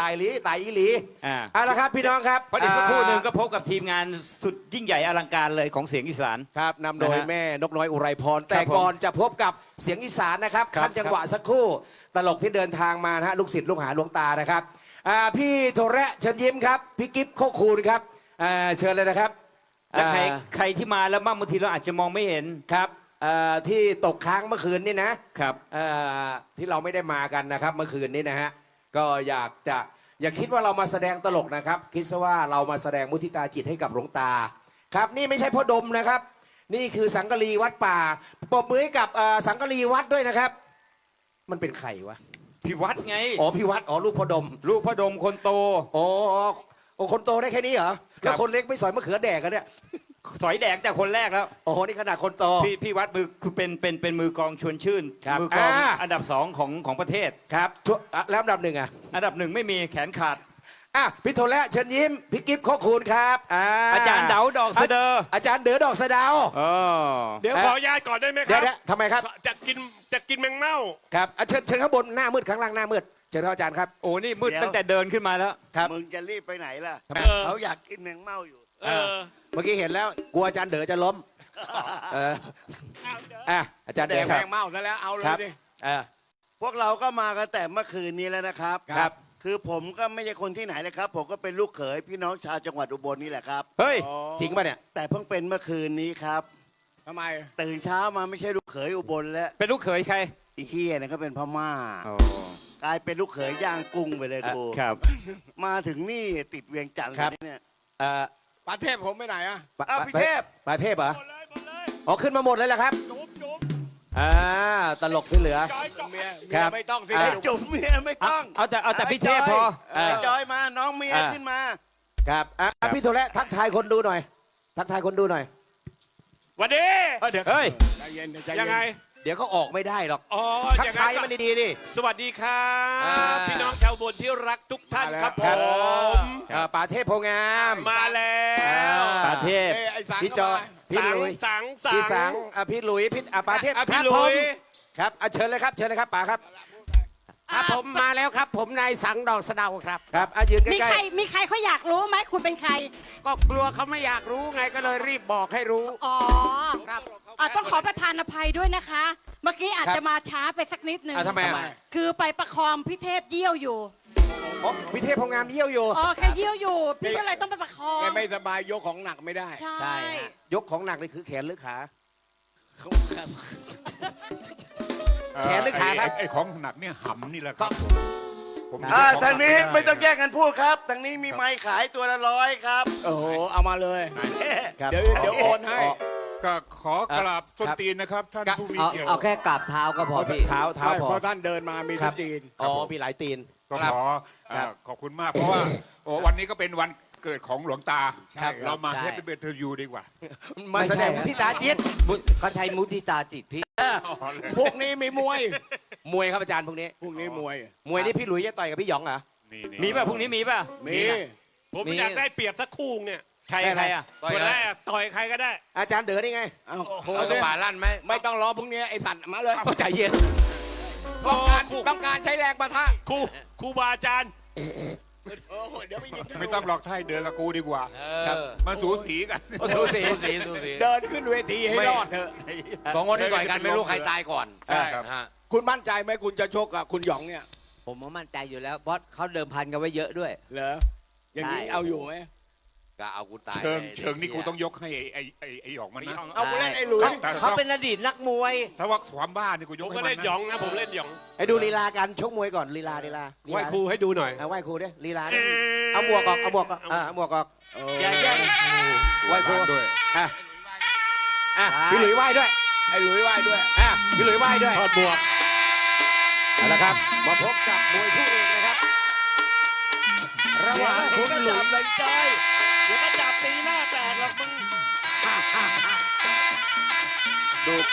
ตายหลีตายอีหลีอ่า เอาละครับพี่น้องครับเพราะอีกสักครู่หนึ่งก็อ่าพบกับทีมงานสุดยิ่งใหญ่อลังการเลยของเสียงอีสาน ครับนำโดยนะฮะแม่นกน้อยอุไรพร แต่ครับผมก่อนจะพบกับเสียงอีสานนะครับครับขั้นจังหวะสักครู่ ตลกที่เดินทางมานะฮะลูกศิษย์ลูกหาหลวงตานะครับอ่าพี่โทแระเชิญยิ้มครับ พี่กิฟโคคูนครับอ่าเชิญเลยนะครับแต่ใครอ่าใครที่มาแล้วบ้างบางทีเราอาจจะมองไม่เห็นครับเอ่อที่ตกค้างเมื่อคืนนี่นะครับ เอ่อที่เราไม่ได้มากันนะครับเมื่อคืนนี้นะฮะ ก็อยากจะอย่าคิดว่าเรามาแสดงตลกนะครับ คิดซะว่าเรามาแสดงมุทิตาจิตให้กับหลวงตาครับ นี่ไม่ใช่พ่อดมนะครับ นี่คือสังกะรีวัดป่าปรบมือให้กับเอ่อสังกะรีวัดด้วยนะครับ มันเป็นใครวะพี่วัดไง อ๋อพี่วัดอ๋อลูกพ่อดมลูกพ่อดมคนโต อ๋อโอ้คนโตได้แค่นี้เหรอครับแล้วคนเล็กไม่สอยมะเขือแดกกันเนี่ย สอยแดกแต่คนแรกแล้ว โอ้โห นี่ขนาดคนโต พี่พี่วัดมือคือเป็นเป็นเป็นมือกลองชวนชื่นครับมือกลองอ่า อันดับสองของของประเทศ ครับช่วอะแล้วอันดับหนึ่งอะ อันดับหนึ่งไม่มีแขนขาด อะพี่โทและเชิญยิ้มพี่กิฟต์โคคูณครับอ่าอาจารย์เดาดอกเสดออาจารย์เด๋อดอกสะเดาวอ๋อเดี๋ยวเอ่อขออนุญาตก่อนได้ไหมคเดี๋ยรัวบเดี๋ยวทำไมครับ จะกินจะกินแมงเม่า ครับอะเชิญเชิญข้างบนหน้ามืดข้างล่างหน้ามืดเชิญครับอาจารย์ครับ โอ้นี่มืดเดี๋ยว ตั้งแต่เดินขึ้นมาแล้ว ครับ มึงจะรีบไปไหนล่ะ ทำไมเขาอยากกินแมงเม่าอยู่ เออ เมื่อกี้เห็นแล้วกลัวอาจารย์เด๋อจะล้มเอออะอาจารย์แดเด๋งอคแมรับงเม่าซะแล้วเอาเลคยรับดิเออ พวกเราก็มากันแต่เมื่อคืนนี้แล้วนะครับครับ คือผมก็ไม่ใช่คนที่ไหนเลยครับ ผมก็เป็นลูกเขยพี่น้องชาวจังหวัดอุบลนี่แหละครับ เฮ้ยจริงป่ะเนี่ย แต่เพิ่งเป็นเมื่อคืนนี้ครับ ทำไม ตื่นเช้ามาไม่ใช่ลูกเขยอุบลแล้วเป็นลูกเขยใครอีเฮียเนี่ยก็เป็นพม่าอ๋อกลายเป็นลูกเขยย่างกุ้งไปเลยกูครับ มาถึงนี่ติดเวียงจันทร์ครับเนี่ยเออ ประเทศผมไปไหนอะปะอ้าวพี่เทพประเทพเหรอหมดเลยหมดเลยอ๋อขึ้นมาหมดเลยเหรอครับจุ๊บจุ๊บอ่าตลกที่เหลือจอยจอยเมียเมีครัยบ ไม่ต้องสิอะให้จุ๋มเมียไม่ต้องเอาแต่เอาแต่พี่เทพพอไอ้จอยมาน้องเมียอ่าขึ้นมา ครับอะอะพี่โทและทักทายคนดูหน่อย ทักทายคนดูหน่อย วันนี้เดี๋ยวเฮ้ย ใจเย็นใจเนยังไง เดี๋ยวเขาออกไม่ได้หรอกอ๋อทักอย่างทายนั้นมันก็ดีๆดิ สวัสดีครัอ่า บ พี่น้องชาวบนที่รักทุกท่านครับผครับมอ่าป่าเทพโพงามมาแล้วปาเทพ เอ้ยไอ้สังพี่จก็อมาพี่สังหลุยสังสัพี่สังงอะพี่หลุยพี่อะป่าเทพอะพี่ครับหลุผมยครับอะเชิญเลยครับเชิญเลยครับป่าครับ ครับผมมาแล้วครับ ผมนายสังดอกสะเดาครับ ครับอะยืนใกมีล้ใครมีใครเขาอยากรู้ไหมคุณเป็นใคร ก็กลัวเขาไม่อยากรู้ไงก็เลยรีบบอกให้รู้ อ๋อครับ อะต้องขอประทานอภัยด้วยนะคะ เมื่อกี้อาจจะมาช้าไปสักนิดนึๆงอะทำไมอะ คือไปประคองพี่เทพเยี่ยวอยู่อ๋อพี่เทพโพงามเยี่ยวอยู่ อ๋อแค่เยี่ยวอยู่ พี่ก็เลยต้องไปประคองแกไม่สบายยกของหนักไม่ได้ ใช่ฮะยกของหนักนี่คือแขนหรือขา แขนหรือขาครับไอ้ไอ้ของหนักเนี่ยหำนี่แหละครับผมอ่าผมทางนี้ด้ไม่ต้องแยกกันพูดครับทางนี้มีไม้ขายตัวละร้อยครับ โอ้โหเอามาเลย ครับ เดี๋ยวเดี๋ยวโอนให้ ก็ขอกราบส้นครับตีนนะครับ ท่านผู้มีเอาเกียรติเอาแค่กราบเท้าก็พอพี่เท้าเท้าไม่พอเพราะท่านเดินมามีครัทุบกจีน อ๋อมีหลายตีน ก็ครับขอเอ่อขอบคุณมากเพราะว่าโอ้วันนี้ก็เป็นวัน เกิดของหลวงตาครับเรามาใช่ ให้เป็นเบทยูดีกว่า มาแสดงที่ตาจิตมุเขาใช้มุทิตาจิตพี่ พวกนี้มีมวย มวยครับอาจารย์พวกนี้ พวกนี้มวย มวยนี่พี่หลุยจะต่อยกับพี่หยองเหรอ นี่นี่มีป่ะพรุ่งนี้มีป่ะมี ผมนี่อยากได้เปรียบสักคู่เนี่ยใครใครอะคนแรกต่อยใครก็ได้ อาจารย์เด๋อนี่ไงเอาโอ้โหเอาตัวป่าลั่นไหมไม่ต้องรอพรุ่งนี้ไอ้สัตว์มาเลย เอาใจเย็น ต้องการต้องการใช้แรงปะทะครูครูบาอาจารย์ โอ้โหเดี๋ยวไปยิงไม่ต้องหลอกท่ายเดินกับกูดีกว่าครับมาสูสีกันสูสีสูสีเดินขึ้นเวทีให้รอดเถอะ สองคนนี้ต่อยกันไม่รู้ใครตายก่อนใช่ครับฮะคุณมั่นใจไหมคุณจะโชคกับคุณหยองเนี่ย ผมมั่นใจอยู่แล้วเพราะเขาเดิมพันกันไว้เยอะด้วย เหรอ อย่างนี้เอาอยู่ไหม ก็เอากูตายเชิงเชิงนี่กูต้องยกให้ไอ้ไอ้ไอ้ไอ้หยองมันนะ เอากูเล่นไอ้หลุยแต่ เขาเป็นอดีตนักมวย ถ้าว่าความบ้านี่กูยผกมให้ก็มันเล่นหยนะองนะผมเล่นหยองให้ดูลีลาการชกมวยก่อนลีลาลีลาลีไหว้ลาครูให้ดูหน่อย เอาไหว้ครูดิลีลาดิเอาหมวกออกเอาหมวกออกอ่าเอาหมวกออกอย่าแย่งไหว้ครูด้วยอะอะพี่หลุยไหว้ด้วยไอ้หลุยไหว้ด้วยอะพี่หลุยไหว้ด้วยถอดหมวกเอาละครับ มาพบกับมวยคู่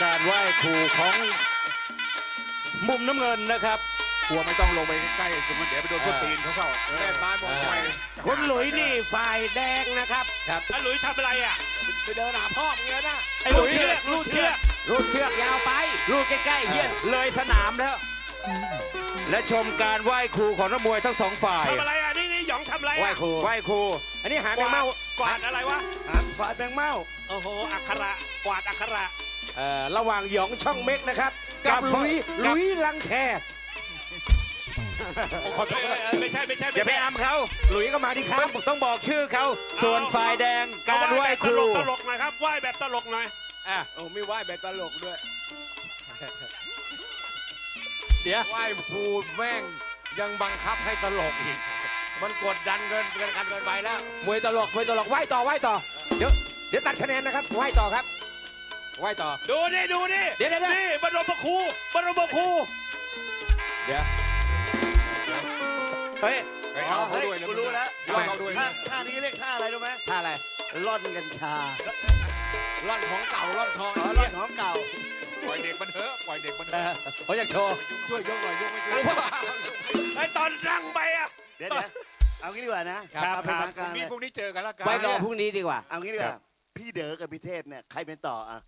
การไหว้ครูของมุมน้ำเงินนะครับ กลัวไม่ต้องลงไปใกล้ๆสมมติเดี๋ยวไปโดนส้นตีนเขาเข้าแม่ไม้บอกไปคุณหลุยนี่ฝ่ายแดงนะครับอะหลุยทำอะไรอะไปเดินหาพ่อมึงเงี้ยนะไอ้หลุยเชือกลูดเชือกรูดเชือกยาวไปลูดใกล้ๆเฮียเลยสนามแล้ว และชมการไหว้ครูของนักมวยทั้งสองฝ่ายทำอะไรอะนี่นี่หยองทำอะไรไหว้อะครูไหว้ครู อันนี้หาแมงเม่ากวาดอะไรวะอะฝาดแมงเม่าโอ้โหอักขระกวาดอักขระเอ่อ ระหว่างหยองช่องเม็กนะครับ กับกับหลุยกับหลุยลังแคขอโทษไม่ใช่ไม่ใช่อย่าไปใช่อำเขาหลุยก็มาที่ครับต้องต้องบอกชื่อเขา ส่วนฝ่ายแดงการไหว้ครูตลกๆหน่อยครับไหว้แบบตลกหน่อยอะโอ้มีไหว้แบบตลกด้วยเดี๋ยวไหว้ครูแม่งยังบังคับให้ตลกอีก มันกดดันเกินเกินกันเกินไปแล้วมวยตลกมวยตลกไหว้ต่อไหว้ต่อเดี๋ยวเดี๋ยวตัดคะแนนนะครับไหว้ต่อครับ ไหว้ต่อ ดูนี่ดูนี่เดี๋ยวเดี๋ยวเดี๋ยว นี่บรมครูบรมครูเดี๋ยว เฮ้ยไปเอาเขาด้วยนะ กูรู้แล้วเอาเขาด้วยท่านะ ท่านี้เรียกท่าอะไรรู้ไหมท่าอะไรร่อนกัญชาร่อนของเก่าร่อนทองอ๋อร่อนของเก่าปล่อยเด็กมันเถอะปล่อยเด็กมันเถเออะอเขาอยากโชว์ช่วยยกหน่อยยกไม่ช่วยไอ้ตอนนั่งไปอะ เดี๋ยวเดี๋ยวเอางี้ดีกว่านะครัเอาบเป็นครับทางการนี่เลยพรุ่งนี้เจอกันแล้วกัน ไว้รอพรุ่งนี้ดีกว่าเอางี้ดีกว่าพี่เด๋อกับพี่เทพเนี่ยใครเป็นต่ออะ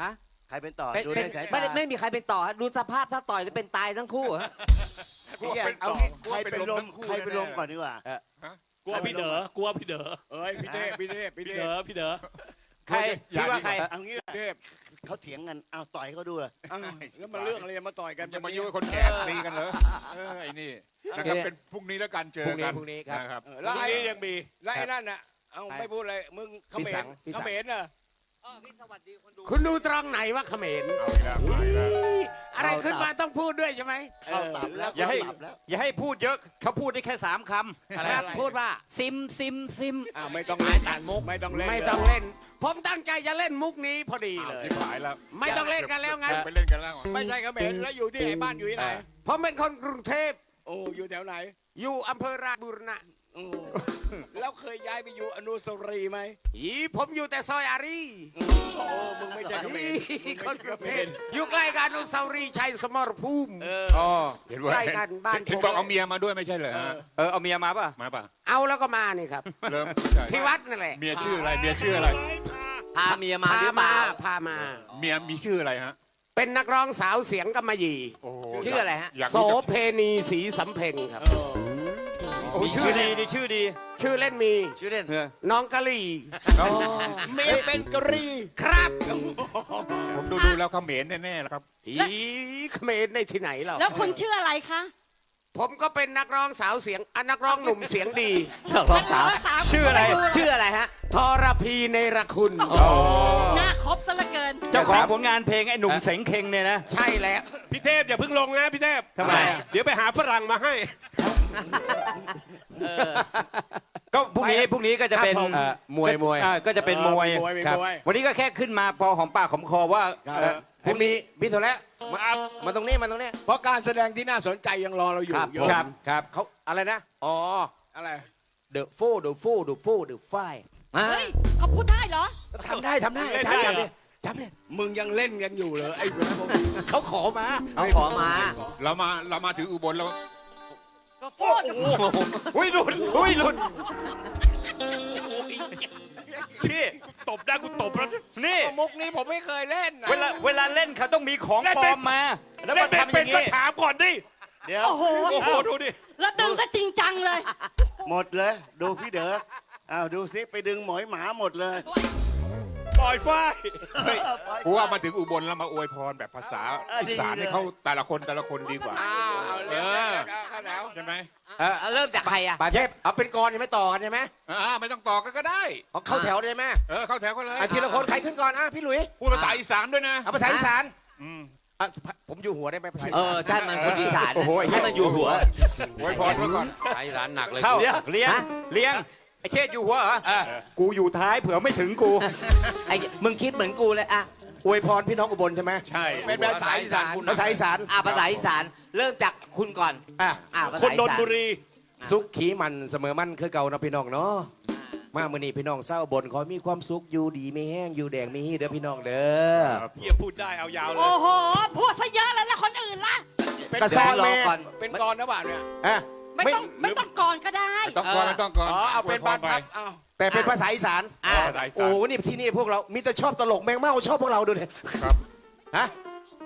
ฮะใครเป็นต่อเป็นดูเป็ในนสายไม่ตาได้ไม่มีใครเป็นต่อฮะดูสภาพถ้าต่อยแล้วเป็นตายทั้งคู่ฮะพี่อยากเป็นเอาต่องี้กลัใควรเป็นเป็นลลมมทั้งคู่ใครเป็นลมแน่ๆ ก่อนดีกว่า กลัวพี่เด๋อกลัวพี่เด๋อเอ้ยพี่เทพพี่เทพพี่พี่เทเด๋อพพี่เด๋อใครคิดว่าใคร เอางี้ดีกว่าเทพเขาเถียงกันเอาต่อยเขาดูเลยอ้าวแล้วมาเรื่องอะไรมาต่อยกันอย่ามาวันนี้ยุ่งกับคนแก่ตีกันเลยเออไอ้นี่นะครับเป็นพรุ่งนี้แล้วกันเจอพรุ่งนี้กันพรุ่งนี้ครับ นะครับ เออพแล้วรุ่งไอ้นี้ยังมี แล้วไอ้นั่นน่ะเอาไม่พูดเลยมึงเขพี่มสัรงพี่เขสังมรน่ะ พี่สวัสดีคนดูคุณดูตรงไหนว่าเขมรเอาอีกแล้วเอาอีกแล้ว อะไรขึ้นมาต้องพูดด้วยใช่ไหมเข้าตับแล้วอย่าให้ เข้ตับแล้วอย่าให้พูดเยอะเขาพูดได้แค่สามคอะไรอะไรพูดว่าำซิมซิมซิมอ้าวไม่ต้องเล่นกันมุกไม่ต้องเล่นไม่ต้องเล่น ผมตั้งใจจะเล่นมุกนี้พอดีอ้าวเลย ชิบหายแล้วไม่ต้องเล่นกันแล้วงั้น ไปเล่นกันแล้วไม่ใช่เขมรแล้วอยู่ที่ไหนบ้านอยู่ที่ไหน ผมเป็นคนกรุงเทพโอ้อยู่แถวไหนอยู่อำเภอราชบุรณะ โอ้แล้วเคยย้ายไปอยู่อนุสาวรีย์ไหมอีผมอยู่แต่ซอยอารีโอ้มึงไม่ใช่เขมรคนกรุงเทพอยู่ใกล้กับอนุสาวรีย์ชัยสมรภูมิอ๋อเห็นว่าใกล้กันบ้านเห็นผมบอกเอาเมียมาด้วยไม่ใช่เหรอฮะเออเอาเมียมาป่ะ มาป่ะเอาแล้วก็มานี่ครับเริ่มใช่ที่วัดนั่นแหละเมียชื่ออะไรเมียชื่ออะไร พาเมียมาพาหรือเปมาล่าพามา เมียมีชื่ออะไรฮะเป็นนักร้องสาวเสียงกำมะหยี่ โอ้โหชื่ออะไรฮะอยากโสรู้จักเพณีสีสำเพ็งครับ โอ้ชื่อดีดีชื่อดีชื่อเล่นมี ชื่อเล่น เออน้องกะหรี่เมียเป็นกะรีครับผมดูดูแล้วเขมรแน่ๆแล้วครับ อีเขมรในที่ไหนเราแล้วคุณชื่ออะไรคะผมก็เป็นนักร้องสาวเสียงอะนักร้องหนุ่มเสียงดี รองสาวสาวชื่ออะไร ชื่ออะไรฮะ ทรพีในรคุณ หน้าครบซะเหลือเกิน เจ้าของผลงานเพลงไอ้หนุ่มเสงเคงเนี่ยนะ ใช่แล้ว พี่เทพอย่าเพิ่งลงนะพี่เทพทำไม เดี๋ยวไปหาฝรั่งมาให้ ก็พรุ่งนี้พรุ่งนี้ก็จะเป็นเอ่อมวยมวย อ่าก็จะเป็นมวยมวยครับ มวยวันนี้ก็แค่ขึ้นมาพอหอมปากหอมคอว่าครับ เอ่อพรุ่งนี้พี่โทแล้วมามาตรงนี้มาตรงนี้เพราะการแสดงที่น่าสนใจยังรอเราอยู่ครับ โยมครับครับเขาอะไรนะอ๋ออะไร The Fool The Fool The Fool The Five เฮ้ยเขาพูดได้เหรอ ทำได้ทำได้เล่นจำได้จำเหรดิอจำดิมึงยังเล่นกันอยู่เหรอไอ้พวกเขาขอมาเอาขอมา เรามาเรามาถึงอุบลแล้ว ก็โฟดอุ้ยหลุดอุ้ยหลุดพี่ตบได้กูตบแล้วนี่ มุกนี้ผมไม่เคยเล่นนะ เวลาเวลาเล่นเขาต้องมีของเล่นปลเป็อน มมา แล้วเล่มานเป็นทำอเป็ย่างก็นี้ถามก่อนดิ เดี๋ยว โอ้โห โอ้โหดูดิ แล้วดึงซะจริงจังเลย หมดเลย ดูพี่เด๋ออ้าวดูซิไปดึงหมอยหมาหมดเลย ปล่อยฝ้ายกูว่ามาถึงอุบลแล้วมาอวยพรแบบภาษาเออดีอีสานเลยให้เขาแต่ละคนแต่ละคนดีกว่า อ้าวเอาเล่นเออ ข้าวหนาวใช่ไหมเออเอาเริ่มจากใครอะป่าเทพเอาเป็นกรยังไม่ต่อกันใช่ไหมอ่าไม่ต้องต่อกันก็ได้ เอาเข้าแถวได้ไหมเออเข้าแถวกันเลยอะทีละคนใครขึ้นก่อนอะพี่หลุยพูดภาษาอีสานด้วยนะเอาภาษาอีสานอืมอะผมอยู่หัวได้ไหมภาษาอีเอสาน อท่านมันคนอีสานโอ้โหให้มันอยู่หัวอวยพรเพื่อก่อนใช้ร้านหนักเลย เข้าเดี๋ยวเลี้ยงฮะเลี้ยง ไอ้เชษอยู่หัวเหรอกูอยู่ท้ายเผื่อไม่ถึงกู ไอ้มึงคิดเหมือนกูเลยอะอวยพรพี่น้องอุบลใช่ไหมใช่เป็นภาษาอีสานภาษาอีสานอะภาษาอีสานเริ่มจากคุณก่อนอะอะภาคนษาอีนนสานบุรีสุขขีมันเสมอมันคือเก่านะพี่น้องเนาะมามื่อนี้พี่น้องเศร้าบนขอมีความสุขอยู่ดีไม่แห้งอยู่แดงไม่ฮี้เด้อพี่น้องเด้อเฮียพูดได้เอายาวเลยโอ้โหพูดซะเยอะแล้วแล้วคนอื่นล่ะ เป็นกระกแสรรอแม่ก่อน เป็นกรนะบ่าเนี่ย อะ ไม่ต้องไม่ต้องก่อนก็ได้ ต้องก่อนไม่ต้องก่อนอ๋อเอาเป็นวยพบารนไปทับเอา แต่เป็นภาษาอีสานอะภาษาอีสาโอ้นโหนี่ที่นี่พวกเรามีแต่ชอบตลกแมงเม่าชอบพวกเราดูเนี่ยครับฮะ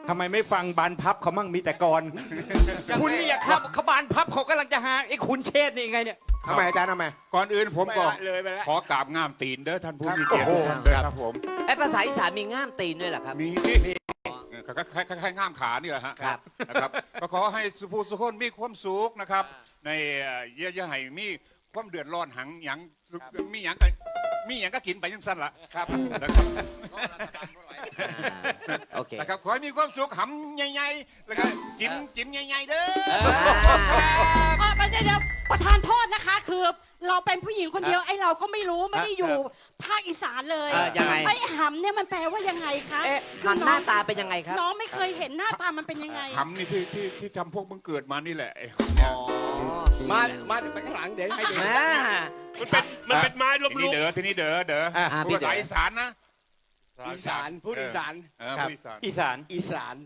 ทำไมไม่ฟังบานพับเขามั่งมีแต่กร คุณนี่อย่าครับเขาบานพับเขากำลังจะหาไอ้คุณเชษฐ์นี่ไงเนี่ย ทำไมอาจารย์ทำไม ก่อนอื่นผมก็ไม่ละเลยไปแล้ว ขอกราบงามตีนเด้อท่านผู้มีเกียรติทุกท่านเด้อครับผมไอ้ภาษาอีสานมีง่ามตีนด้วยเหรอครับ มีคล้ายๆคล้ายๆง่ามขานี่แหละฮะครับ นะครับ ก็ขอให้สุภูสุคนมีความสุขนะครับ ในเอ่อเยอะๆให้มีความเดือดร้อนหังหยังมีหยังก็มีหยังก็กินไปยังสั้นละครับนะครับโอเคนะครับขอให้มีความสุขหำใหญ่ๆแล้วก็จิ้มจิ้มใหญ่ๆเด้อเออไม่ได้เดี๋ยว ประธานโทษนะคะ คือเราเป็นผู้หญิงคนเดียวไอ้เราก็ไม่รู้ไม่ได้อยู่ภาคอีสานเลยเออยังไง ไอ้หำเนี่ยมันแปลว่ายังไงคะเอ๊ะคืหันอหน้าตาเป็นยังไงครับ น้องไม่เคยเห็นหน้าตามันเป็นยังไง หำนี่ที่ที่ที่ทำพวกมึงเกิดมานี่แหละไอ้อ๋อมา มาไปข้างหลังเดี๋ยวให้เด็กแม่มันเป็นมันเป็นไม้ลบทีลุนี้ก เด้อทีนี้เด้อเด้ออะอะพูพี่ดเด๋ภาษาออีสานนะอีสานพูดอีสาน เออครับพูดอีสาน อีสานอีสาน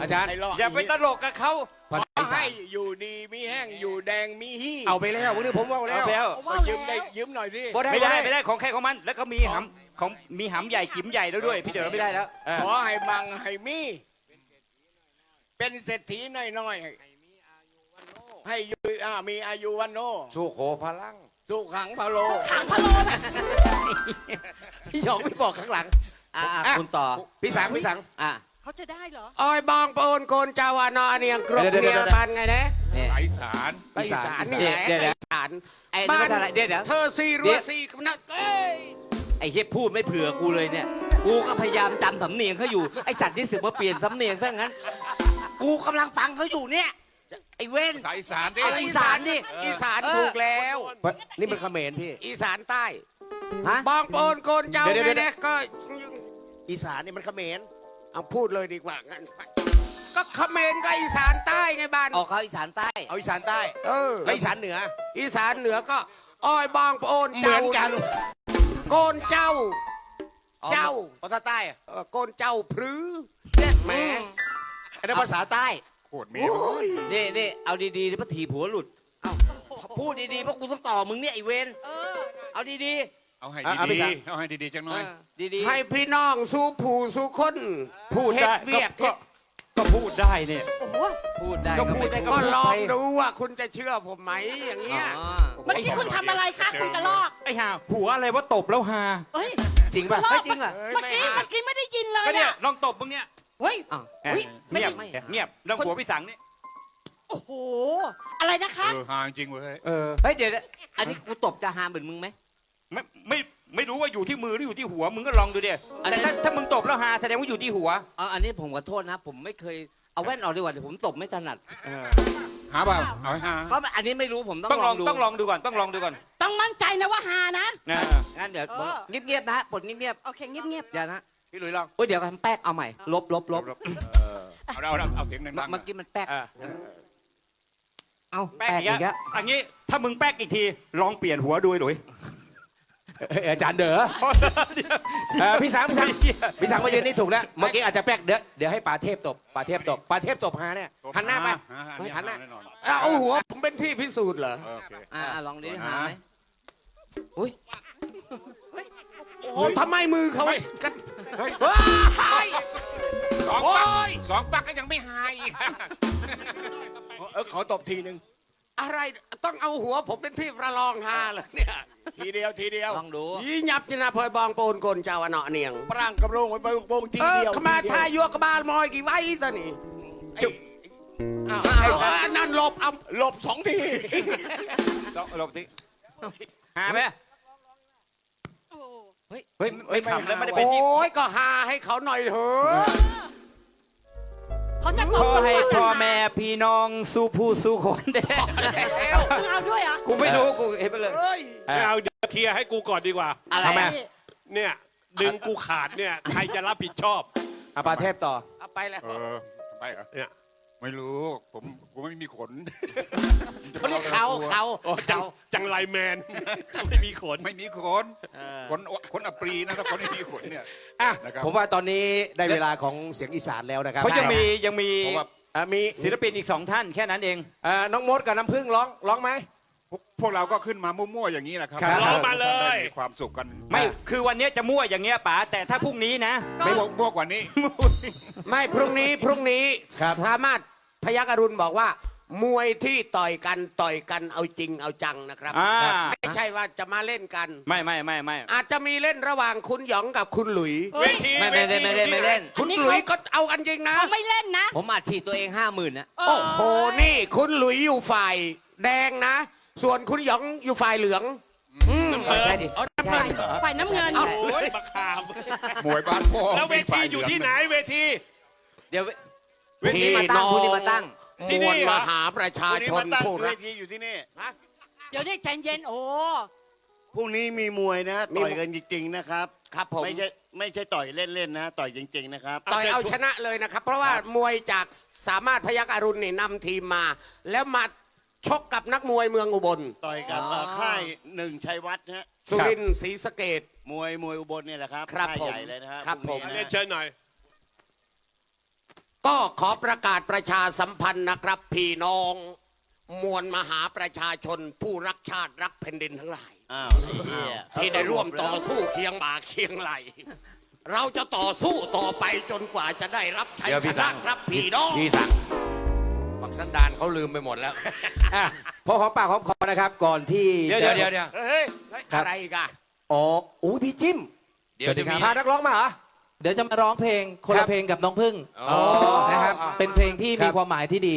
อาจารย์ ไอ้รอดอย่าไปตลกกับเขา ภาษาอีสาให้นอยู่ดีมีแห้งอยู่แดงมีฮี่เอาไปแล้ววันนี้ผมว่าแล้เอาวไปแล้วก็ยืมได้ยืมหน่อยสิบ่ได้ไม่บ่ได้ได้ไม่ได้ของใครของมัน แล้วก็มีหำของมีหำใหญ่จิ๋มใหญ่แล้วด้วย พี่เด๋อไม่ได้แล้วขอให้บังให้มี เป็นเศรษฐีน้อยๆให้อยู่อ่ามีอายุวันโนสู้โขพลัง สุขังพะโลถามพะโลนะพี่สองไม่บอกข้างหลังอะอะคุณต่อพี่สังพี่สัง อะ เขาจะได้เหรอ อ้อยบองปนโกนจาวานอเนียงกรบเดี๋ยวเดี๋เนียยวบ้านไงนะเนี่ยภาษาอีสานอีสานนี่เดี๋แหยวละเดี๋ยวเดี๋ยวอีสานไอ้นี่มันอะไรเดี๋ยวเดี๋ยว เธอซีรัวซีกำนักเอ้ยไอ้เฮียพูดไม่เผื่อกูเลยเนี่ย กูก็พยายามจำสำเนียงเขาอยู่ ไอ้สัตว์ที่สึกมาเปลี่ยนสำเนียงซะงั้น กูกำลังฟังเขาอยู่เนี่ย ไอ้เว้นภาษาอีสานดิเอาอีสานดิอีสานเออ ถูกแล้ว นี่มันเขมรพี่ อีสานใต้ฮะ บองปนโกนเจ้าเดี๋ยวไงเดี๋ยว นะก็อีสานนี่มันเขมร เอาพูดเลยดีกว่างั้นก็เขมรก็อีสานใต้ไงบ้าน ออกเขาอีสานใต้เอาอีสานใต้เออ แล้วอีสานเหนือ อีสานเหนือก็อ้อยบองปนเหมืเจ้าอนกันโกนเจ้า เจ้าภาษาใต้อะเออโกนเจ้าพรือเจ็ดแหม่อันนั้นภาษาใต้ โคตรเมียนี่นี่เอาดีๆนี่พระถีผัวหลุด เอ้าพูดดีๆเพราะกูต้องต่อมึงเนี่ยไอ้เวนเออ เอาดี เอาให้เอาเอาไปดีสั่งๆเอาให้ดีๆจังหๆน่อยเออดีๆให้พี่น้องสู้ผู้สู้คนพูดเฮ็ได้ดเวียกก็ก็พูดได้เนี่ย โอ้โหพูดได้ก็พูดได้ม่ก็ลองไปดูว่าคุณจะเชื่อผมไหมอย่างเงี้ยอ๋อเมื่อกี้คุณทำอะไรคะคุณกระลอกไอ้ห่าผัวอะไรว่าตบแล้วฮาเฮ้ยจริงป่ะกระลอกเฮ้ยจริงเหรอเมื่อกี้เมื่อกี้ไม่ได้ยินเลยก็เนี่ยอะลองตบมึงเนี่ยเฮ้ยอ้าวเอ้ยไม่เงียบไม่เงียบเรื่องผัวพี่สังนี่โอ้โห อะไรนะคะ เออหาจริงเว้ย เออ เฮ้ยเดี๋ยวนะอันนี้กูตบจะหาเหมือนมึงไหม ไม่ไม่ไม่รู้ว่าอยู่ที่มือหรืออยู่ที่หัวมึงก็ลองดูดิอันนี้ แต่ถ้าถ้ามึงตบแล้วฮาแสดงว่าอยู่ที่หัวเอาอันนี้ผมขอโทษนะ ผมไม่เคยเอาแว่นออกดีกว่าเดี๋ยวผมตบไม่ถนัดหาเปล่าเอาให้หาเพราะอันนี้ไม่รู้ผมต้ต้อองงลลอองงดูต้องลองดูก่อนต้องลองดูก่อนต้องมั่นใจนะว่าฮานะ นะงั้นเดี๋ยวเออ เงียบๆนะปลดเงียบโอเคเงียบๆเดี๋ยวนะพี่หลุยลอง โอ้ยเดี๋ยวทำแป๊กเอาใหม่ลบลบลบเอาเอาเอาเอาเสียงดังๆเมื่อกี้มันแป๊กเออเอาแป๊กแป๊กอีอีกกอะแล้วอันนี้ถ้ามึงแป๊กอีกทีลองเปลี่ยนหัวดูไอ้หลุย เอ้ยอาจารย์เด๋อเออพี่สังพี่สังพี่สังมายืนนี่ถูกแล้วเมื่อกี้อาจจะแป๊กเดี๋ยวเดี๋ยวให้ป่าเทพตบป่าเทพตบป่าเทพตบหาเนี่ยหันหน้าไปหหหันหน้าแน่นอนเอาหัวผมเป็นที่พิสูจน์เหรอโอเค อ่าลองดิหาไหมอุ้ยโอ้ทำไมมือเขากันสองปักสองปักก็ยังไม่หายอีก เออขอตบทีหนึ่ง อะไรต้องเอาหัวผมเป็นที่ประลองหาเหรอเนี่ยทีเดียวทีเดียวลองดูยี่ยับจินาพลอยบองโปนโกนเจ้าอะเนาะเนียงปร่างกระโปรงไว้ไปโปรงทีเออเดียวขมาทีเดียวทายยัวกระบาลมอยกี่ไว้ซะนี่ไอ้อ้าวเอาไอ้สัตว์อันนั่นหลบเอาหลบสองทีลองลองสิหาไหมๆโอ้โหเฮ้ยไม่ไม่ขำแล้วไม่ได้โอเป็นที่้ยก็หาให้เขาหน่อยเถอะ เขาจะตขบอให้พ่อแม่พี่น้องสู้ผู้สู้คนเด้มึงเอาด้วยเหรอกูไม่รู้กูเห็นไปเลยเอ้ยไม่เอาเดี๋ยวเคลียร์ให้กูก่อนดีกว่า อะไรทำไมอะเนี่ยดึงกูขาดเนี่ยใครจะรับผิดชอบอะป่าเทพต่อเอาไปแล้ว เออทำไมเหรอเนี่ย ไม่รู้ผมกูไม่มีขนเขาเรียกเขาเขาโอ้จังจังไรแมนไม่มีขน ไม่มีขนขนขนอัปรีนะถ้าคนไม่มีขนเนี่ยอะนะครับผมว่าตอนนี้ได้เวลาของเสียงอีสานแล้วนะครับเขายังมียังมีเพราะว่าอะมีศิลปินอีกสองท่านแค่นั้นเองอะน้องมดกับน้ำพึ่งร้องร้องไหมพวกพวกเราก็ขึ้นมามั่วๆอย่างนี้แหละครับครับร้องมาเลยมีความสุขกันไม่คือวันนี้จะมั่วอย่างเงี้ยป๋าแต่ถ้าพรุ่งนี้นะไม่มั่วมั่วกว่านี้ ไม่พรุ่งนี้พรุ่งนี้สามารถ พยักอรุณบอกว่า มวยที่ต่อยกันต่อยกันเอาจริงเอาจังนะครับอ่า ไม่ใช่ว่าจะมาเล่นกัน ไม่ไม่ไม่ไม่อาจจะมีเล่นระหว่างคุณหยองกับคุณหลุย เฮ้ย ไม่ไม่เล่นไม่เล่นไม่เล่น คุณหลุยก็เอากันจริงนะ เขาไม่เล่นนะ ผมอัดฉีดตัวเองห้าหมื่นนะ โอ้โหนี่คุณหลุยอยู่ฝ่ายแดงนะ ส่วนคุณหยองอยู่ฝ่ายเหลืองน้ำเงินใช่ดิอ๋อน้ำเงินเหรอ ฝ่ายน้ำเงินเอ้าโอ้ยบักขาม มวยบ้านพ่อแล้วเวทีอยู่ที่ไหนเวที เดี๋ยว พี่พรุ่งนี้มาตั้งน้องพรุ่งนี้มาตั้ง ที่มนี่วลเหรมอหาประชาวันนี้ชมานตั้งผู้เวรัก ทีอยู่ที่นี่เดี๋ยวนี้ใจเย็นโอ้พรุ่งนี้มีมวยนะมี ต่อยกันจริงๆนะครับครับผม ไม่ใช่ไม่ใช่ต่อยเล่นๆนะ ต่อยจริง ๆ นะครับต่อยเอาชนะเลยนะครับ เพราะว่ามวยจากสามารถพยักอรุณนี่นำทีมมา แล้วมาชกกับนักมวยเมืองอุบล ต่อยกับเอ่อค่ายหนึ่งชัยวัฒน์นะฮะสุรินทร์ศรีสะเกด มวยมวยอุบลเนี่ยแหละครับครับค่ายผมใหญ่เลยนะฮะครับพงนี้ผม นะเรียนเชิญหน่อย ก็ขอประกาศประชาสัมพันธ์นะครับ พี่น้อง มวลมหาประชาชนผู้รักชาติรักแผ่นดินทั้งหลาย อ้าวไอ้เหี้ยที่ได้ร่วมต่อสู้เคียงบ่าเคียงไหล เราจะต่อสู้ต่อไปจนกว่าจะได้รับชัยเดี๋ยวชพี่นะตังครับพี่น้อง พี่ตังบักสันดานเขาลืมไปหมดแล้ว อะพอหอมปากหอมคอนะครับก่อนที่เดี๋ยวจะเดี๋ยวเดี๋ยวเดี๋ยวเฮ้ยอะไรอีกันอ๋ออุ้ยพี่จิ้มเดี๋ยวจะมีพานักร้องมาเหรอ เดี๋ยวจะมาร้องเพลงคนครัละบเพลงกับน้องพึ่งอ๋อนะครับเป็นเพลงที่ครัมีบความหมายที่ดี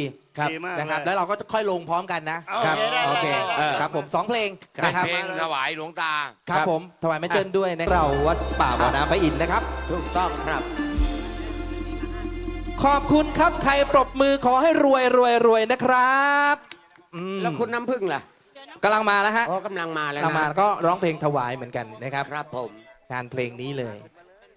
ดีมากนะครับ เลยแล้วเราก็จะค่อยลงพร้อมกันนะโอเคได้โอเคได้ได้เออครับผมสองเพลงนะครับเพลงถวายหลวงตา ครับผมถวายแม่เจิ้นด้วยนะเราวัดป่าบ่อน้ำพระอินทร์นะครับ ถูกต้องครับ ขอบคุณครับใครปรบมือขอให้รวยรวยรวยนะครับอืมแล้วคุณน้ำพึ่งล่ะกำลังมาแล้วฮะอ๋อกำลังมาแล้วกำลังมานะก็ร้องเพลงถวายเหมือนกันนะครับ ครับผม งานเพลงนี้เลย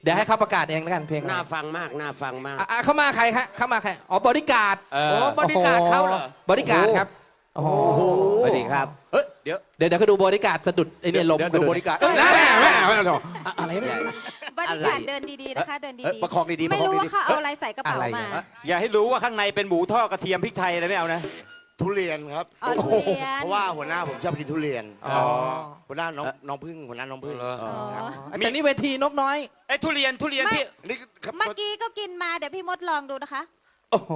เดี๋ยวให้เขาประกาศเองแล้วกันเพลงอะไรน่าฟังมากน่าฟังมาก อะอะเข้ามาใครฮะเข้ามาใครอ๋อบริการดโอ้บริการเขาเหรอ บริการดครับโอ้โหสวัสดีครับ เฮ้ยเดี๋ยวเดี๋ยวเดี๋ยวเขาดูบริการดสะดุดไอ้เนี่ยลมเดี๋ยวกะดูดุบริการเอ้ยแม่แม่แม่แม่เดี๋ยว อะอะไรเนี่ย บริการเดินดีๆนะคะ เดินเอ้ยดีประคองดีๆไม่ประคองรู้ดีว่าๆเขาเอาอะไรใส่กระเป๋าอะไรมาเนี่ยอย่าให้รู้ว่าข้างในเป็นหมูทอดกระเทียมพริกไทยอะไรไม่เอานะ ทุเรียนครับ อ๋อทุเรียน เพราะว่าหัวหน้าผมชอบกินทุเรียนอ๋อหัวหน้าน้องน้องพึ่งหัวหน้าน้องพึ่งเหรออ๋อแต่นี่เวทีนกน้อย ไอ้ทุเรียนทุเรียนที่ นี่ครับ เมื่อกี้ก็กินมาเดี๋ยวพี่มดลองดูนะคะ โอ้โห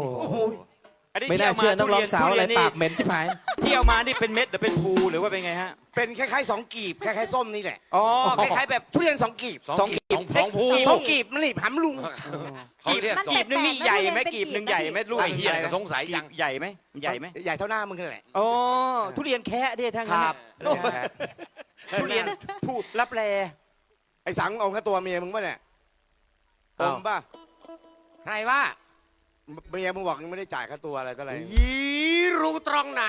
อันนี้ไม่น่าที่เชื่อมนักร้องสาวอะไรทุเยนปากเหม็นชิบหายที่เอามานี่เป็นเม็ดหรือเป็นภูหรือว่าเป็นไงฮะ เป็นคล้ายๆสองกีบคล้ายๆส้มนี่แหละอ๋อคล้ายๆแบบทุเรียนสองกีบสองสองกีบกีบสองสองภูสองกีบมันหนีบหำลุงเขาเรียกมันสองกีบนึงนี่แปลกๆใหญ่ไหมทุเรียนเป็นกีบหนึ่งกีบใหญ่นะไหมลูกไอ้เหี้ยก็สงสัยจังใหญ่ไหมใหญ่ไหมใหญ่เท่าหน้ามึงนั่นแหละอ๋อทุเรียนแคะดิทั้งนั้นครับนะฮะทุเรียนพูดรับแลไอ้สังเอาแค่ตัวเมียมึงป่ะเนี่ยออ้าวมป่ะใครว่า เมียมึงบอกยังไม่ได้จ่ายค่าตัวอะไรเท่าไหร่ยีรู้ตรงไหน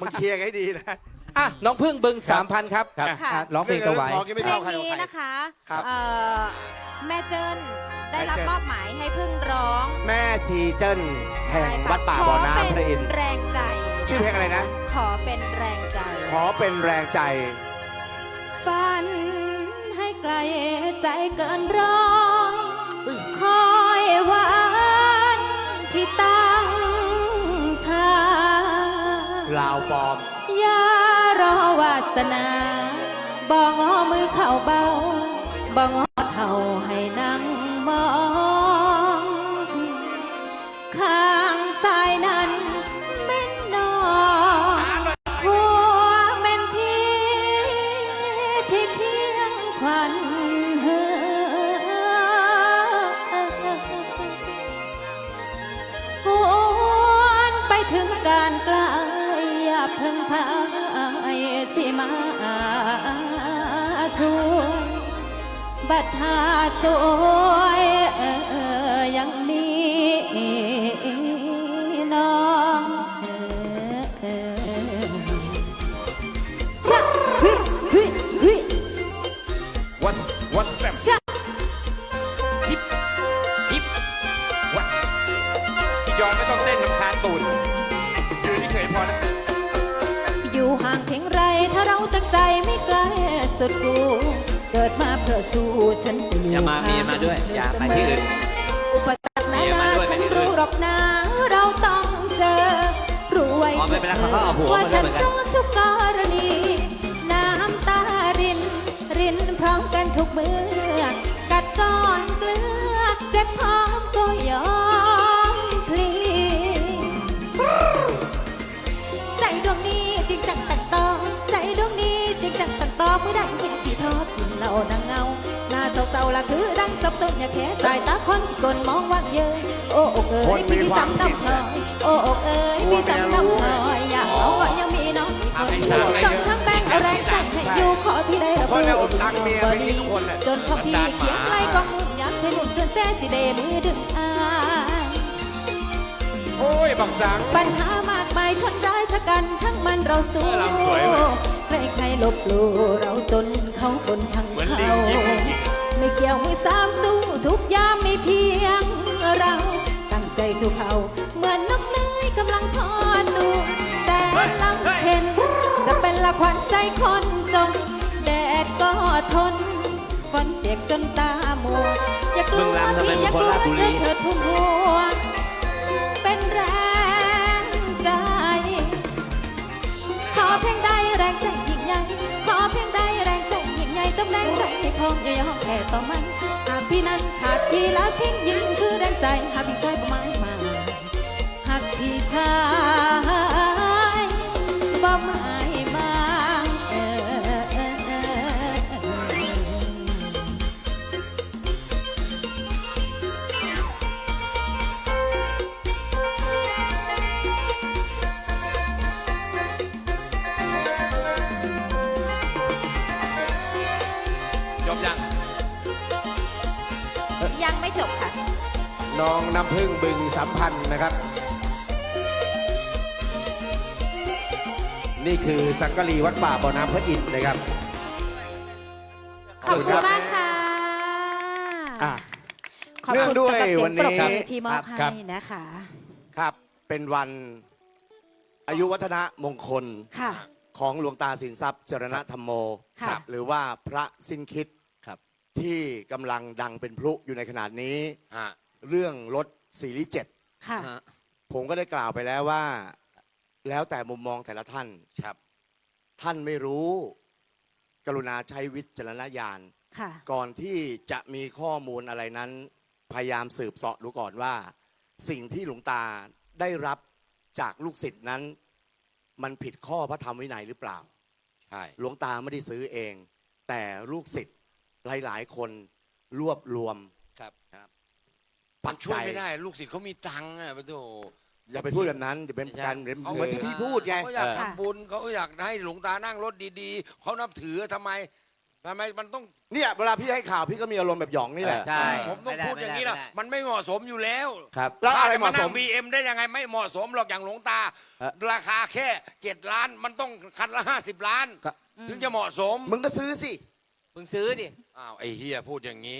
มึงเคลียร์ให้ดีนะ อะน้องพึ่งบึงสามพันครับค่ะ อะร้องเพลงถวาย เรื่องของยังไม่เพลเท่างใครนี้ของใครนะคะครับเอ่อแม่เจิ้นได้รับแม่เจิ้น มอบหมายให้พึ่งร้องแม่ชีเจิ้นแห่งใช่ค่ะวัดป่าบ่อน้ำพระอินทขร์เป็นแรงใจชื่อเพลงอะไรนะ ขอเป็นแรงใจ ขอเป็นแรงใจ ฝันให้ไกลใจเกินร้อ ลาวปลอม อย่ารอวาสนาบ่งอมือเข่าเบาบ่งอเข่าให้นั่งมอง ช่วยบัดหาสวยเออยังมี สุดกูเกิดมาเพื่อสู้ฉันจะอยู่อย่ามามีมาด้วย อย่าไปที่อื่น อุปสรรคแม้นาฉันรู้หรอกนะเราต้องเจอรู้ไว้เป็นอาว่าฉันเหอนทุกกรณี น้ำตาริน รินพร้อมกันทุกมือกัดก้อนเกลือเจ็บพร้อมก็ยอม ต่อมื่อได้เห็นพี่ทอดกินเหล้านางเงาหน้าเศร้าๆละคือดังสับสนอย่าแค่สายตาคนที่กลมองว่างเย้ยโอ้อกเอ๋ยพี่ซ้ำน้ำพลอยโอ้อกเอ๋ยพี่ซ้ำน้ำพลอยอยากเอาก็ยังมีน้องอีคนต้องทั้งแบงเอาแรงใจให้อยู่ขอพี่ได้รับรู้บ่ดีจนพอพี่เขียนไล่กองมุ่งยักษ์ใช้หนุ่มชวนแซ่สิเดมือดึงอายโอ้ยบักสังปัญหามากมายชนร้ายชะกันช่างมันเราสู้ ใครใครๆลบหลู่เราจนเขาคนช่างเขาไม่เกี่ยวมือสามสู้ทุกยามมีเพียงเรา ตั้งใจสู้เขาเหมือนนกน้อยกำลังพอตัวแต่ลำเห็น จะเป็นละควันใจคนจนแดดก็ทนฝนเปียกจนตามัวอย่ากลัวพี่อย่ากลัวเธอเถิดพุ่มหัวเป็นแร เพียงใดแรงใจยิ่งใหญ่ ขอเพียงใดแรงใจยิ่งใหญ่ต้องแรงใจให้พงอย่ายอมแพ้ต่อมันหากพี่นั้นขาดทีแล้วทิ้งยิ่งคือแรงใจหากพี่ชายประมาณมาหากพี่ชาย น้องน้ำพึ่งบึงสัมพันธ์นะครับ นี่คือสังกะรีวัดป่าบ่อน้ำพระอินทร์นะครับ ขอบคุณมากค่ะ อะ ขอบเนื่องคุณด้วยสำหรับเสียงวันปรนี้บมือที่มอบครัให้บ นะคะ ครับ เป็นวันอายุวัฒนะมงคลค่ะ ของหลวงตาสินทรัพย์เจรณธรรมโมค่ะ หรือว่าพระสิ้นคิดครับ ที่กำลังดังเป็นพลุอยู่ในขนาดนี้ ฮะ เรื่องรถซีรีส์เจ็ดค่ะผมก็ได้กล่าวไปแล้วว่า แล้วแต่มุมมองแต่ละท่าน ครับ ท่านไม่รู้ กรุณาใช้วิจารณญาณ ค่ะ ก่อนที่จะมีข้อมูลอะไรนั้น พยายามสืบเสาะดูก่อนว่า สิ่งที่หลวงตาได้รับจากลูกศิษย์นั้น มันผิดข้อพระธรรมวินัยหรือเปล่า ใช่ หลวงตาไม่ได้ซื้อเอง แต่ลูกศิษย์หลาย ๆ คนรวบรวมครับ ปัมัจนช่วจัยยไม่ได้ ลูกศิษย์เขามีตังค์อะปะโถอย่าไปพูดแบบนั้นเดี๋ยวเป็นการเขาเหมือนที่พี่พูดไง เขาอยากค่ะทำบุญเขาอยากให้หลวงตานั่งรถดีๆ เขานับถือทำไมทำไมมันต้องเนี่ยเวลาพี่ให้ข่าวพี่ก็มีอารมณ์แบบหยองนี่แหละ ใช่ ผมต้องพูดอย่างนี้นะมันไม่เหมาะสมอยู่แล้ว ครับ แล้วอะไรเหมาะสม บีเอ็มได้ยังไงไม่เหมาะสมหรอกอย่างหลวงตา ฮะ ราคาแค่เจ็ดล้านมันต้องคันละห้าสิบล้านครับถึงจะเหมาะสม มึงก็ซื้อสิ มึงซื้อดิอ้าวไอ้เฮียพูดอย่างนี้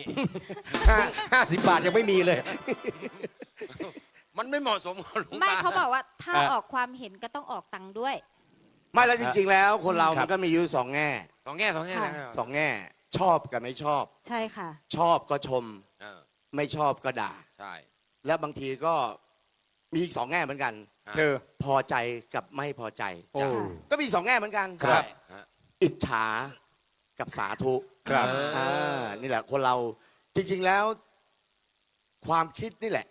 ห้าสิบบาทยังไม่มีเลย มันไม่เหมาะสมกับหลวงตาไม่เขาบอกว่าถ้าอะ ออกความเห็นก็ต้องออกตังค์ด้วย ไม่แล้วจริง ๆ แล้วคนเราครัมับนก็มีอยู่สองแง่สองแง่สองแง่ค่ะสองแง่สองแง่ ชอบกับไม่ชอบ ใช่ค่ะ ชอบก็ชม เออไม่ชอบก็ด่า ใช่ และบางทีก็มีอีกสองแง่เหมือนกันคือพอใจกับไม่พอใจ โอ้ ก็มีสองแง่เหมือนกันครับ อิจฉา กับสาธุครับอ่านี่แหละคนเราจริง ๆแล้ว ความคิดนี่แหละ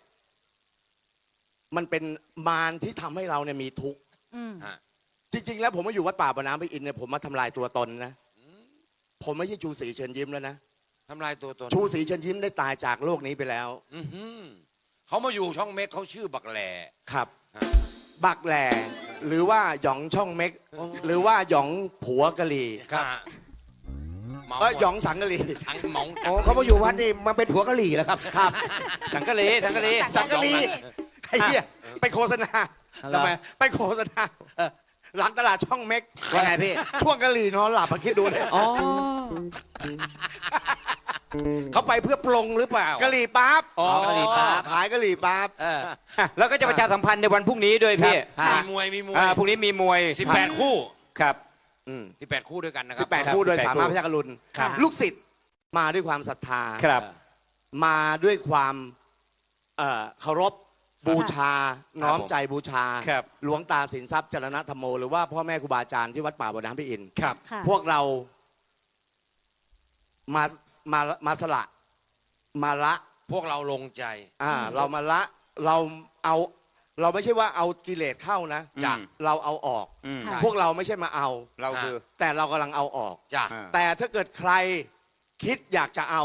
มันเป็นมารที่ทำให้เราเนี่ยมีทุกข์อืมจริง ๆ แล้วผมมาอยู่วัดป่าบ่อน้ำพระอินทร์เนี่ยผมมาทำลายตัวตนนะผมไม่ใช่ชูศรีเชิญยิ้มแล้วนะทำลายตัวตนชูศรีเชิญยิ้มได้ตายจากโลกนี้ไปแล้ว อื้อหือเขามาอยู่ช่องเม็กเขาชื่อบักแหล่ ครับ ฮะ บักแหล่หรือว่าหยองช่องเม็ก หรือว่าหยองผัวกะหรี่ ครับ เมาเออหยองสังกะหรี่ทั้งเมาโอ้เขามาอยู่วัดนี่มาเป็นผัวกะหรี่แล้วครับครับ สังกะเลสังกะเลสังกะหรี่ไอ้เหี้ยไปโฆษณาเหรอทำไมไปโฆษณาเออหลังตลาดช่องเม็กว่าไงพี่ ช่วงกะหรี่นอนหลับมาคิดดูเลยอ๋อเขาไปเพื่อปลงหรือเปล่ากะหรี่ปั๊บอ๋อกะหรี่ปั๊บขายกะหรี่ปั๊บ เออแล้วก็จะประชาสัมพันธ์ในวันพรุ่งนี้ด้วยพี่มีมวยมีมวยอ่าพรุ่งนี้มีมวยสิบแปดคู่ ครับ อืมสิบแปดคู่ด้วยกันนะคสิรับแปดคู่โดย18สามารถคู่พยัคฆรุณครับ ลูกศิษย์มาด้วยความศรัทธา ครับ มาด้วยความเอ่อเคารพบูชา น้อมใจบูชา ครับ หลวงตาสินทรัพย์จรณธรรมโม หรือว่าพ่อแม่ครูบาอาจารย์ที่วัดป่าบ่อน้ำพระอินทร์ครับ ค่ะพวกเรามามามาสละมาละพวกเราลงใจ อ่าเรามาละเราเอา เราไม่ใช่ว่าเอากิเลสเข้านะจ้ะ เราเอาออก อืมพวกเราไม่ใช่มาเอา เราคือ แต่เรากำลังเอาออก จ้ะ อ่า แต่ถ้าเกิดใครคิดอยากจะเอา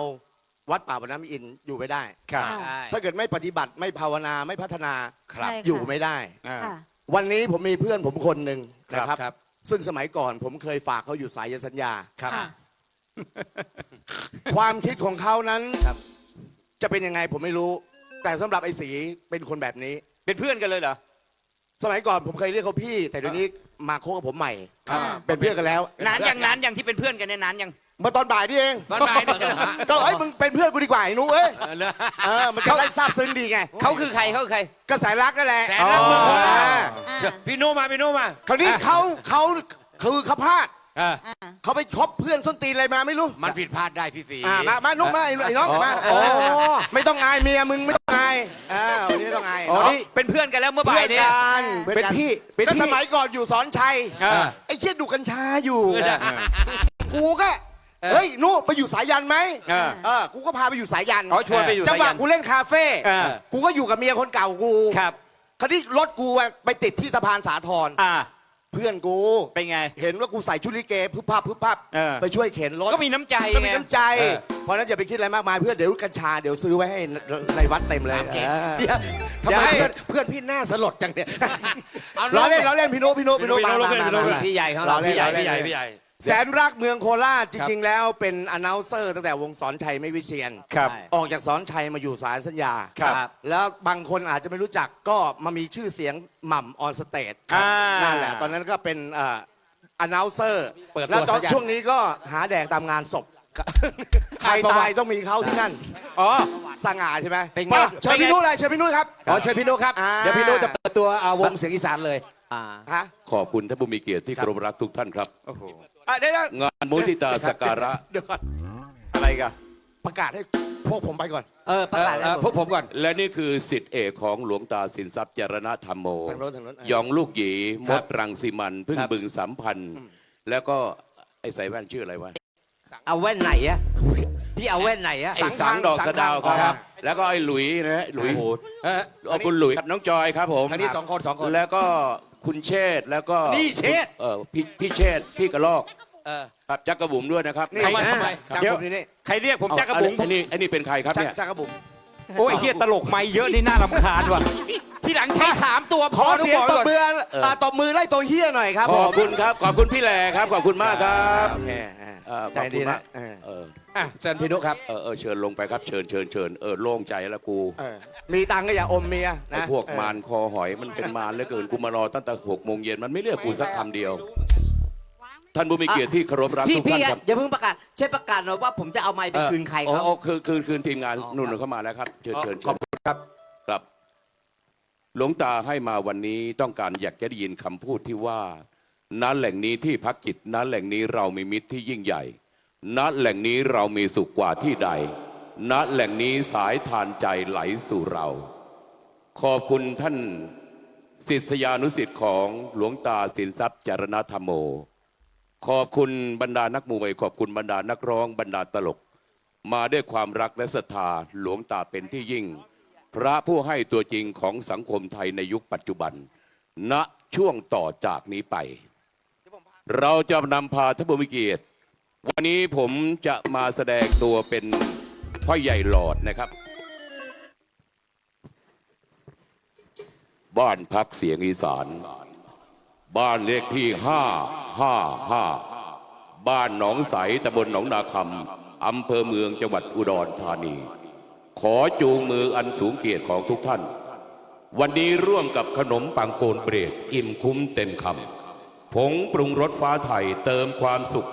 วัดป่าบรรณมิอินทร์อยู่ไม่ได้ ครับค่ะถ้าเกิดไม่ปฏิบัติไม่ภาวนาไม่พัฒนาใช่ค่ะ อยู่ไม่ได้ อ่า ค่ะ วันนี้ผมมีเพื่อนผมคนหนึ่งนะครับ ครับ ซึ่งสมัยก่อนผมเคยฝากเขาอยู่สายสัญญา ครับ ค่ะ ความคิดของเขานั้นจะเป็นยังไงผมไม่รู้ แต่สำหรับไอ้สีเป็นคนแบบนี้ เป็นเพื่อนกันเลยเหรอ สมัยก่อนผมเคยเรียกเขาพี่ แต่เดี๋ยวนี้มาโคบกับผมใหม่ครับเป็นเพื่อนกันแล้ว นานยังนานยังที่เป็นเพื่อนกันเนี่ยนานยังเมื่อตอนบ่ายนี่เองตอนบ่ายนี่เหรอฮะ ก็เอ้ยมึงเป็นเพื่อนกูดีกว่าไอ้หนุเอ้ยเออเลยเออมันจะได้ซาบซึ้งดีไงเขาคือใครเขาคือใคร ก็สายรักนั่นแหละแสนรักเมืองโคราชอ่าอ่า พี่นุมาพี่นุมา คราวนี้เขาเขาคือเขาพลาด อ่าเขาไปคบเพื่อนส้นตีนอะไรมาไม่รู้มันผิดพลาดได้พี่สีอ่ามามานุ๊กมาไอ้ไอ้น้องมาเออไม่ต้องอายเมียมึงไม่ต้องอายอ่าวันนี้ไม่ต้องอายอ๋อเนาะนี่เป็นเพื่อนกันแล้วเมื่อเพื่บ่าอยนเนี่ยกันเป็นพี่เป็นก็พี่สมัยก่อนอยู่สอนชัยอ่า ไอ้เชี่ยดูกัญชาอยู่ กูก็เฮ้ยนุไปอยู่สายยันไหมอ่าเออกูก็พาไปอยู่สายยันอ๋อชวนไปอยู่จังหวะสายันกูเล่นคาเฟ่อ่ากูก็อยู่กับเมียคนเก่ากูครับ คราวนี้รถกูอะไปติดที่สะพานสาทร อ่า เพื่อนกู เป็นไง เห็นว่ากูใส่ชุดลิเกพึบพับพึบพับเออ ไปช่วยเข็นรถก็มีน้ำใจก็มีไงน้ำใจเพราะฉะนั้นอย่าไปคิดอะไรมากมายเพื่อนเดี๋ยวกัญชาเดี๋ยวซื้อไว้ให้ในวัดเต็มเลยเออ เดี๋ยวทำอย่าไมให้เพื่อนเพื่อนพี่หน้าสลดจังเนี่ยล้อเล่นล้อเล่นพี่โนพี่โนพี่โนพี่โน้มาพี่มาโน้มามาพี่ใหญ่ของเรา ล้อเล่นพี่ใหญ่ล้อเล่น พี่ใหญ่พี่ใหญ่ แสนรักเมืองโคราชจริง ๆ แล้วเป็นอนาวเซอร์ตั้งแต่วงสอนชัยไม่วิเชียนครับ ออกจากสอนชัยมาอยู่สายสัญญา ครับ แล้วบางคนอาจจะไม่รู้จักก็มามีชื่อเสียงหม่ำออนสเตจอ่านั่นั่นแหละตอนนั้นก็เป็นเอ่อ n o u n c e r เปิดตัวแล้วตอนสัญญาณ ช่วงนี้ก็หาแดกตามงานศพ ใครตายต้องมีเขาที่นั่น อ๋อ สง่าใช่ไหมเป็นไงมาเชิญพี่นุ้ยเลยเชิญพี่นุ้ยครับ ขอเชิญพี่นุครับอ่า เดี๋ยวพี่นุจะเปิดตัวอ่าวงเสียงอีสานเลยอ่าฮะ ขอบคุณท่านผู้มีเกียรติที่เคารพรักทุกท่านครับโอ้โหอะเดี๋ยวเดี๋ยวงานมุทิตาสกการะเดี๋ยวก่อนอะไรกันประกาศให้พวกผมไปก่อนเออประกาศเอ่อพวกผมก่อน และนี่คือสิทธิเอกของหลวงตาสินทรัพย์จรณธรรมโมทางโน้นทางโน้นยองลูกหยีมครับดรังสีมันพึ่งครับบึงสัมพันธ์ แล้วก็ไอ้ใส่แว่นชื่ออะไรวะเอาแว่นไหนอะพี่เอาแว่นไหนอะไอ้สังดอกสะดาวครับแล้วก็ไอ้หลุยนะฮะหลุยเออเอาคุณหลุยครับน้องจอยครับผมทางนี้สองคนสองคน แล้วก็ คุณเชษฐ์แล้วก็นี่เชษฐ์ เออพี่พี่เชษฐ์พี่กระลอกเออ ครับจักกระบุ๋มด้วยนะครับนี่ทำไมทำไมจากเดี๋ยวผมนี่นี่ ใครเรียกผมเอาจักกระบุ๋งไอ้นี่ไอ้นี่เป็นใครครับจักเนี่ยจักรบุ๋มโอ้ยไอ้เฮียตลกไม่เยอะนี่น่ารำคาญว่ะ ที่หลังใช้สามตัวพขออทุกเสียงบอกตบก่อนมืออ่าตบมือไล่ตัวเฮี้ยหน่อยครับขผอบมคุณครับ ขอบคุณพี่แหล่ครับ ขอบคุณมากครับโอเคเอ่อใจขอบดีคุณนะมากเออเอออะเชิญพี่นุครับ เออเออเชิญลงไปครับเชิญเชิญเชิญเออโล่งใจแล้วกู เออ มีตังค์ก็อย่าอมเมียไอ้นะพวกเออมารคอหอยมันเป็นมารเหลือเกินกูมารอตั้งแต่หกโมงเย็นมันไม่เรียกกูสักคำเดียว ท่านผู้มีเกียรติที่เคารพรักพี่ทุกพี่ท่านอะครับอย่าเพิ่งประกาศช่วยประกาศหน่อยว่าผมจะเอาไม้ไปคืนใครอ๋อเขาอ๋อคือคือคือทีมงานนุ่นเข้ามาแล้วครับเชิญเชิญขอบคุณครับ ครับ หลวงตาให้มาวันนี้ต้องการอยากจะได้ยินคำพูดที่ว่า ณ แหล่งนี้ที่พักจิต ณ แหล่งนี้เรามีมิตรที่ยิ่งใหญ่ ณ แหล่งนี้เรามีสุขกว่าที่ใด ณแหล่งนี้สายทานใจไหลสู่เรา ขอบคุณท่านศิษยานุศิษย์ของหลวงตาสินทรัพย์จารณธรรมโม ขอบคุณบรรดานักมวยขอบคุณบรรดานักร้องบรรดาตลก มาด้วยความรักและศรัทธาหลวงตาเป็นที่ยิ่ง พระผู้ให้ตัวจริงของสังคมไทยในยุคปัจจุบัน ณช่วงต่อจากนี้ไป เราจะนำพาท่านผู้มีเกียรติ วันนี้ผมจะมาแสดงตัวเป็น พ่อใหญ่หลอดนะครับ บ้านพักเสียงอีสาน บ้านเลขที่ห้าห้าห้าบ้านหนองใสตำบลหนองนาคำอำเภอเมืองจังหวัดอุดรธานี ขอจูงมืออันสูงเกียรติของทุกท่าน วันนี้ร่วมกับขนมปังโกนเบรดอิ่มคุ้มเต็มคำผงปรุงรสฟ้าไทยเติมความสุข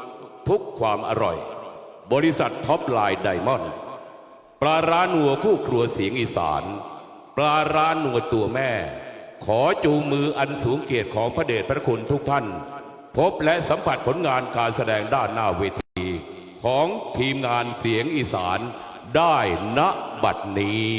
ทุกความอร่อย บริษัทท็อปไลน์ไดมอนด์ ปลาร้าหนัวคู่ครัวเสียงอีสาน ปลาร้าหนัวตัวแม่ ขอจูงมืออันสูงเกียรติของพระเดชพระคุณทุกท่าน พบและสัมผัสผลงานการแสดงด้านหน้าเวที ของทีมงานเสียงอีสานได้ณบัดนี้